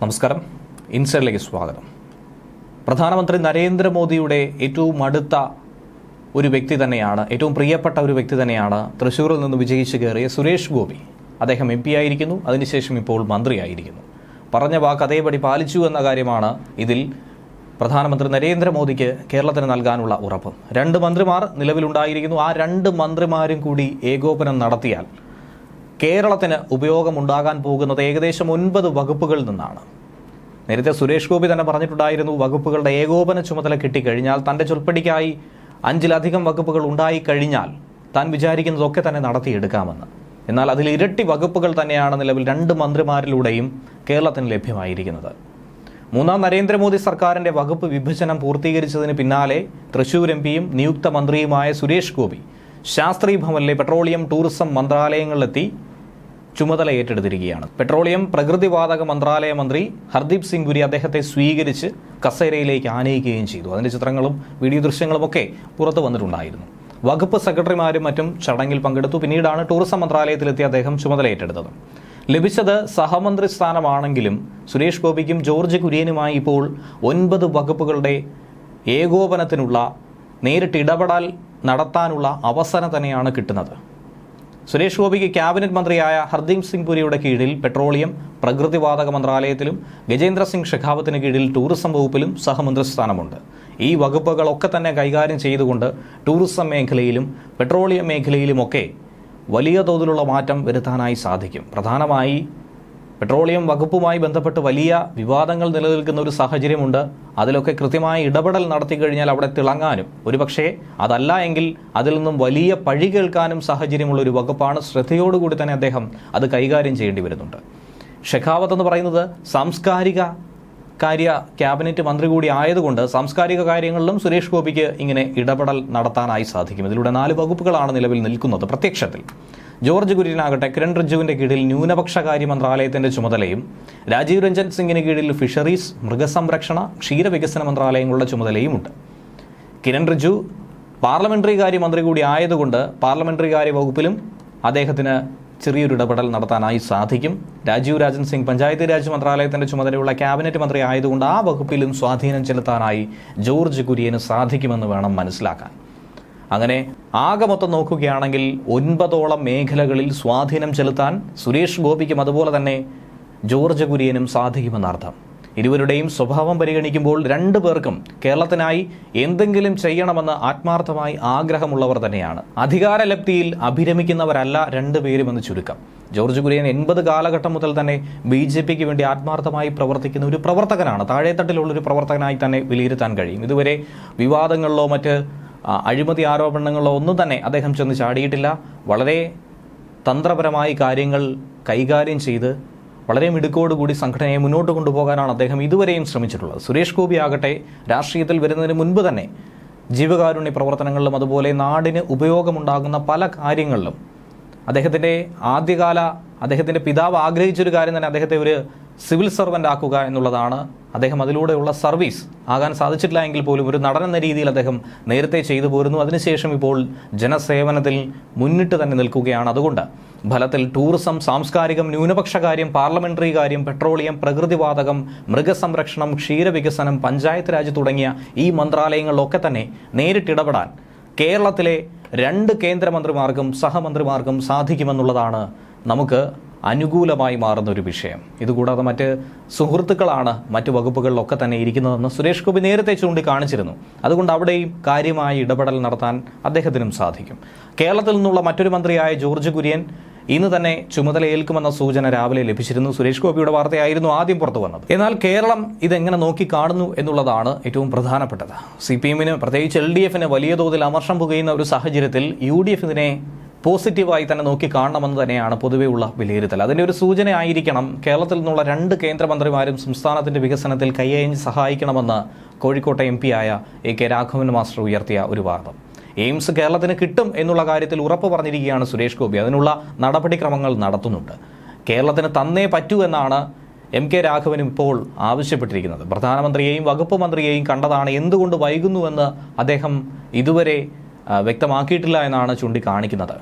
നമസ്കാരം. ഇൻസൈഡിലേക്ക് സ്വാഗതം. പ്രധാനമന്ത്രി നരേന്ദ്രമോദിയുടെ ഏറ്റവും അടുത്ത ഒരു വ്യക്തി തന്നെയാണ് ഏറ്റവും പ്രിയപ്പെട്ട ഒരു വ്യക്തി തന്നെയാണ് തൃശ്ശൂരിൽ നിന്ന് വിജയിച്ച് കയറിയ സുരേഷ് ഗോപി. അദ്ദേഹം എം പി ആയിരിക്കുന്നു അതിനുശേഷം ഇപ്പോൾ മന്ത്രിയായിരിക്കുന്നു. പറഞ്ഞ വാക്ക് അതേപടി പാലിച്ചു എന്ന കാര്യമാണ് ഇതിൽ പ്രധാനമന്ത്രി നരേന്ദ്രമോദിക്ക് കേരളത്തിന് നൽകാനുള്ള ഉറപ്പ്. രണ്ട് മന്ത്രിമാർ നിലവിലുണ്ടായിരിക്കുന്നു. ആ രണ്ട് മന്ത്രിമാരും കൂടി ഏകോപനം നടത്തിയാൽ കേരളത്തിന് ഉപയോഗമുണ്ടാകാൻ പോകുന്നത് ഏകദേശം ഒൻപത് വകുപ്പുകളിൽ നിന്നാണ്. നേരത്തെ സുരേഷ് ഗോപി തന്നെ പറഞ്ഞിട്ടുണ്ടായിരുന്നു വകുപ്പുകളുടെ ഏകോപന ചുമതല കിട്ടിക്കഴിഞ്ഞാൽ തന്റെ ചൊൽപ്പടിക്കായി അഞ്ചിലധികം വകുപ്പുകൾ ഉണ്ടായി കഴിഞ്ഞാൽ താൻ വിചാരിക്കുന്നതൊക്കെ തന്നെ നടത്തിയെടുക്കാമെന്ന്. എന്നാൽ അതിൽ ഇരട്ടി വകുപ്പുകൾ തന്നെയാണ് നിലവിൽ രണ്ട് മന്ത്രിമാരിലൂടെയും കേരളത്തിന് ലഭ്യമായിരിക്കുന്നത്. മൂന്നാം നരേന്ദ്രമോദി സർക്കാരിന്റെ വകുപ്പ് വിഭജനം പൂർത്തീകരിച്ചതിന് പിന്നാലെ തൃശൂർ എം പിയും നിയുക്ത മന്ത്രിയുമായ സുരേഷ് ഗോപി ശാസ്ത്രി ഭവനിലെ പെട്രോളിയം ടൂറിസം മന്ത്രാലയങ്ങളിലെത്തി ചുമതല ഏറ്റെടുത്തിരിക്കുകയാണ്. പെട്രോളിയം പ്രകൃതിവാതക മന്ത്രാലയ മന്ത്രി ഹർദീപ് സിംഗ് പുരി അദ്ദേഹത്തെ സ്വീകരിച്ച് കസേരയിലേക്ക് ആനയിക്കുകയും ചെയ്തു. അതിന്റെ ചിത്രങ്ങളും വീഡിയോ ദൃശ്യങ്ങളും ഒക്കെ പുറത്തു വന്നിട്ടുണ്ടായിരുന്നു. വകുപ്പ് സെക്രട്ടറിമാരും മറ്റും ചടങ്ങിൽ പങ്കെടുത്തു. പിന്നീടാണ് ടൂറിസം മന്ത്രാലയത്തിലെത്തി അദ്ദേഹം ചുമതല ഏറ്റെടുത്തത്. ലഭിച്ചത് സഹമന്ത്രി സ്ഥാനമാണെങ്കിലും സുരേഷ് ഗോപിക്കും ജോർജ് കുര്യനുമായി ഇപ്പോൾ ഒൻപത് വകുപ്പുകളുടെ ഏകോപനത്തിനുള്ള നേരിട്ട് ഇടപെടൽ നടത്താനുള്ള അവസരം തന്നെയാണ് കിട്ടുന്നത്. സുരേഷ് ഗോപിക്ക് ക്യാബിനറ്റ് മന്ത്രിയായ ഹർദീപ് സിംഗ് പുരിയുടെ കീഴിൽ പെട്രോളിയം പ്രകൃതിവാതക മന്ത്രാലയത്തിലും ഗജേന്ദ്ര സിംഗ് ഷെഖാവത്തിന് കീഴിൽ ടൂറിസം വകുപ്പിലും സഹമന്ത്രി സ്ഥാനമുണ്ട് ഈ വകുപ്പുകളൊക്കെ തന്നെ കൈകാര്യം ചെയ്തുകൊണ്ട് ടൂറിസം മേഖലയിലും പെട്രോളിയം മേഖലയിലുമൊക്കെ വലിയ തോതിലുള്ള മാറ്റം വരുത്താനായി സാധിക്കും. പ്രധാനമായി പെട്രോളിയം വകുപ്പുമായി ബന്ധപ്പെട്ട് വലിയ വിവാദങ്ങൾ നിലനിൽക്കുന്ന ഒരു സാഹചര്യമുണ്ട്. അതിലൊക്കെ കൃത്യമായ ഇടപെടൽ നടത്തി കഴിഞ്ഞാൽ അവിടെ തിളങ്ങാനും. ഒരുപക്ഷെ അതല്ല എങ്കിൽ അതിൽ നിന്നും വലിയ പഴി കേൾക്കാനും സാഹചര്യമുള്ള ഒരു വകുപ്പാണ്. ശ്രദ്ധയോടുകൂടി തന്നെ അദ്ദേഹം അത് കൈകാര്യം ചെയ്യേണ്ടി വരുന്നുണ്ട്. ഷെഖാവത്ത് എന്ന് പറയുന്നത് സാംസ്കാരിക കാര്യ ക്യാബിനറ്റ് മന്ത്രി കൂടി ആയതുകൊണ്ട് സാംസ്കാരിക കാര്യങ്ങളിലും സുരേഷ് ഗോപിക്ക് ഇങ്ങനെ ഇടപെടൽ നടത്താനായി സാധിക്കും. ഇതിലൂടെ നാല് വകുപ്പുകളാണ് നിലവിൽ നിൽക്കുന്നത്. പ്രത്യക്ഷത്തിൽ. ജോർജ് കുര്യനാകട്ടെ കിരൺ റിജുവിന്റെ കീഴിൽ ന്യൂനപക്ഷ കാര്യ മന്ത്രാലയത്തിന്റെ ചുമതലയും രാജീവ് രഞ്ജൻ സിംഗിന് കീഴിൽ ഫിഷറീസ് മൃഗസംരക്ഷണ ക്ഷീരവികസന മന്ത്രാലയങ്ങളുടെ ചുമതലയുമുണ്ട്. കിരൺ റിജു പാർലമെന്ററി കാര്യ മന്ത്രി കൂടി ആയതുകൊണ്ട് പാർലമെന്ററി കാര്യ വകുപ്പിലും അദ്ദേഹത്തിന് ചെറിയൊരു ഇടപെടൽ നടത്താനായി സാധിക്കും. രാജീവ് രാജൻ സിംഗ് പഞ്ചായത്ത് രാജ് മന്ത്രാലയത്തിന്റെ ചുമതലയുള്ള ക്യാബിനറ്റ് മന്ത്രി ആയതുകൊണ്ട് ആ വകുപ്പിലും സ്വാധീനം ചെലുത്താനായി ജോർജ് കുര്യന് സാധിക്കുമെന്ന് വേണം മനസ്സിലാക്കാൻ. അങ്ങനെ ആകെ മൊത്തം നോക്കുകയാണെങ്കിൽ ഒൻപതോളം മേഖലകളിൽ സ്വാധീനം ചെലുത്താൻ സുരേഷ് ഗോപിക്കും അതുപോലെ തന്നെ ജോർജ് കുര്യനും സാധിക്കുമെന്നർത്ഥം. ഇരുവരുടെയും സ്വഭാവം പരിഗണിക്കുമ്പോൾ രണ്ടു പേർക്കും കേരളത്തിനായി എന്തെങ്കിലും ചെയ്യണമെന്ന് ആത്മാർത്ഥമായി ആഗ്രഹമുള്ളവർ തന്നെയാണ്. അധികാരലബ്ധിയിൽ അഭിരമിക്കുന്നവരല്ല രണ്ടുപേരുമെന്ന് ചുരുക്കം. ജോർജ് കുര്യൻ എൺപത് കാലഘട്ടം മുതൽ തന്നെ ബി ജെ പിക്ക് വേണ്ടി ആത്മാർത്ഥമായി പ്രവർത്തിക്കുന്ന ഒരു പ്രവർത്തകനാണ്. താഴെത്തട്ടിലുള്ളൊരു പ്രവർത്തകനായി തന്നെ വിലയിരുത്താൻ കഴിയും. ഇതുവരെ വിവാദങ്ങളിലോ മറ്റ് അഴിമതി ആരോപണങ്ങളോ ഒന്നും തന്നെ അദ്ദേഹം ചെന്ന് ചാടിയിട്ടില്ല. വളരെ തന്ത്രപരമായി കാര്യങ്ങൾ കൈകാര്യം ചെയ്ത് വളരെ മിടുക്കോടുകൂടി സംഘടനയെ മുന്നോട്ട് കൊണ്ടുപോകാനാണ് അദ്ദേഹം ഇതുവരെയും ശ്രമിച്ചിട്ടുള്ളത്. സുരേഷ് ഗോപി ആകട്ടെ രാഷ്ട്രീയത്തിൽ വരുന്നതിന് മുൻപ് തന്നെ ജീവകാരുണ്യ പ്രവർത്തനങ്ങളിലും അതുപോലെ നാടിന് ഉപയോഗമുണ്ടാകുന്ന പല കാര്യങ്ങളിലും അദ്ദേഹത്തിന്റെ ആദ്യകാല അദ്ദേഹത്തിന്റെ പിതാവ് ആഗ്രഹിച്ചൊരു കാര്യം തന്നെ അദ്ദേഹത്തെ ഒരു സിവിൽ സർവന്റ് ആക്കുക എന്നുള്ളതാണ്. അദ്ദേഹം അതിലൂടെയുള്ള സർവീസ് ആകാൻ സാധിച്ചിട്ടില്ല എങ്കിൽ പോലും ഒരു നടൻ എന്ന രീതിയിൽ അദ്ദേഹം നേരത്തെ ചെയ്തു പോരുന്നു. അതിനുശേഷം ഇപ്പോൾ ജനസേവനത്തിൽ മുന്നിട്ട് തന്നെ നിൽക്കുകയാണ്. അതുകൊണ്ട് ഫലത്തിൽ ടൂറിസം സാംസ്കാരികം ന്യൂനപക്ഷ കാര്യം പാർലമെന്ററി കാര്യം പെട്രോളിയം പ്രകൃതിവാതകം മൃഗസംരക്ഷണം ക്ഷീരവികസനം പഞ്ചായത്ത് രാജ് തുടങ്ങിയ ഈ മന്ത്രാലയങ്ങളിലൊക്കെ തന്നെ നേരിട്ടിടപെടാൻ കേരളത്തിലെ രണ്ട് കേന്ദ്രമന്ത്രിമാർക്കും സഹമന്ത്രിമാർക്കും സാധിക്കുമെന്നുള്ളതാണ് നമുക്ക് അനുകൂലമായി മാറുന്ന ഒരു വിഷയം. ഇതുകൂടാതെ മറ്റ് സുഹൃത്തുക്കളാണ് മറ്റ് വകുപ്പുകളിലൊക്കെ തന്നെ ഇരിക്കുന്നതെന്ന് സുരേഷ് ഗോപി നേരത്തെ ചൂണ്ടിക്കാണിച്ചിരുന്നു. അതുകൊണ്ട് അവിടെയും കാര്യമായ ഇടപെടൽ നടത്താൻ അദ്ദേഹത്തിനും സാധിക്കും. കേരളത്തിൽ നിന്നുള്ള മറ്റൊരു മന്ത്രിയായ ജോർജ് കുര്യൻ ഇന്ന് തന്നെ ചുമതലയേൽക്കുമെന്ന സൂചന രാവിലെ ലഭിച്ചിരുന്നു. സുരേഷ് ഗോപിയുടെ വാർത്തയായിരുന്നു ആദ്യം പുറത്തു വന്നത്. എന്നാൽ കേരളം ഇതെങ്ങനെ നോക്കി കാണുന്നു എന്നുള്ളതാണ് ഏറ്റവും പ്രധാനപ്പെട്ടത്. സി പി എമ്മിന് പ്രത്യേകിച്ച് എൽ ഡി എഫിന് വലിയ തോതിൽ അമർഷം പുകയുന്ന ഒരു സാഹചര്യത്തിൽ യു ഡി എഫ് ഇതിനെ പോസിറ്റീവായി തന്നെ നോക്കി കാണണമെന്ന് തന്നെയാണ് പൊതുവെയുള്ള വിലയിരുത്തൽ. അതിന്റെ ഒരു സൂചനയായിരിക്കണം കേരളത്തിൽ നിന്നുള്ള രണ്ട് കേന്ദ്രമന്ത്രിമാരും സംസ്ഥാനത്തിന്റെ വികസനത്തിൽ കൈയഴിഞ്ഞ് സഹായിക്കണമെന്ന് കോഴിക്കോട്ടെ എം ആയ എ കെ രാഘവൻ മാസ്റ്റർ ഉയർത്തിയ ഒരു വാദം. എയിംസ് കേരളത്തിന് കിട്ടും എന്നുള്ള കാര്യത്തിൽ ഉറപ്പ് പറഞ്ഞിരിക്കുകയാണ് സുരേഷ് ഗോപി. അതിനുള്ള നടപടിക്രമങ്ങൾ നടത്തുന്നുണ്ട്. കേരളത്തിന് തന്നേ പറ്റൂ എന്നാണ് എം കെ രാഘവനും ഇപ്പോൾ ആവശ്യപ്പെട്ടിരിക്കുന്നത്. പ്രധാനമന്ത്രിയെയും വകുപ്പ് മന്ത്രിയെയും കണ്ടതാണ് എന്തുകൊണ്ട് വൈകുന്നുവെന്ന് അദ്ദേഹം ഇതുവരെ വ്യക്തമാക്കിയിട്ടില്ല എന്നാണ് ചൂണ്ടിക്കാണിക്കുന്നത്.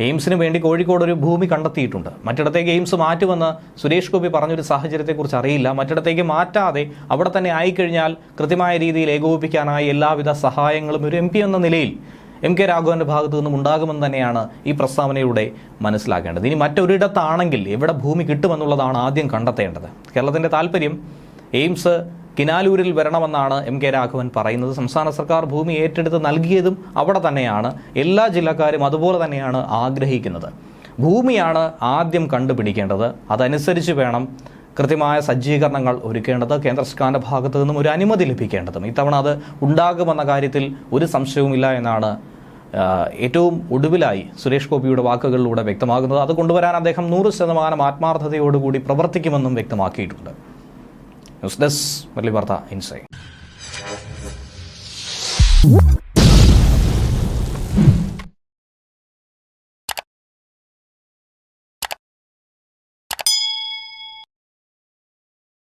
എയിംസിന് വേണ്ടി കോഴിക്കോട് ഒരു ഭൂമി കണ്ടെത്തിയിട്ടുണ്ട്. മറ്റിടത്തേക്ക് എയിംസ് മാറ്റുമെന്ന് സുരേഷ് ഗോപി പറഞ്ഞൊരു സാഹചര്യത്തെക്കുറിച്ച് അറിയില്ല. മറ്റിടത്തേക്ക് മാറ്റാതെ അവിടെ തന്നെ ആയിക്കഴിഞ്ഞാൽ കൃത്യമായ രീതിയിൽ ഏകോപിപ്പിക്കാനായി എല്ലാവിധ സഹായങ്ങളും ഒരു എം എന്ന നിലയിൽ എം കെ രാഘവന്റെ ഭാഗത്തു നിന്നും ഉണ്ടാകുമെന്ന് തന്നെയാണ് ഈ പ്രസ്താവനയിലൂടെ മനസ്സിലാക്കേണ്ടത്. ഇനി മറ്റൊരിടത്താണെങ്കിൽ എവിടെ ഭൂമി കിട്ടുമെന്നുള്ളതാണ് ആദ്യം കണ്ടെത്തേണ്ടത്. കേരളത്തിന്റെ താല്പര്യം എയിംസ് കിനാലൂരിൽ വരണമെന്നാണ് എം കെ രാഘവൻ പറയുന്നത്. സംസ്ഥാന സർക്കാർ ഭൂമി ഏറ്റെടുത്ത് നൽകിയതും അവിടെ തന്നെയാണ്. എല്ലാ ജില്ലക്കാരും അതുപോലെ തന്നെയാണ് ആഗ്രഹിക്കുന്നത്. ഭൂമിയാണ് ആദ്യം കണ്ടുപിടിക്കേണ്ടത്. അതനുസരിച്ച് വേണം കൃത്യമായ സജ്ജീകരണങ്ങൾ ഒരുക്കേണ്ടത്. കേന്ദ്ര സർക്കാരിന്റെ ഭാഗത്തു നിന്നും ഒരു അനുമതി ലഭിക്കേണ്ടതും. ഇത്തവണ അത് ഉണ്ടാകുമെന്ന കാര്യത്തിൽ ഒരു സംശയവുമില്ല എന്നാണ് ഏറ്റവും ഒടുവിലായി സുരേഷ് ഗോപിയുടെ വാക്കുകളിലൂടെ വ്യക്തമാകുന്നത്. അത് കൊണ്ടുവരാൻ അദ്ദേഹം നൂറ് ശതമാനം ആത്മാർത്ഥതയോടുകൂടി പ്രവർത്തിക്കുമെന്നും വ്യക്തമാക്കിയിട്ടുണ്ട്. ന്യൂസ് ഡെസ്ക് മുരളി വാർത്ത ഇൻസൈറ്റ്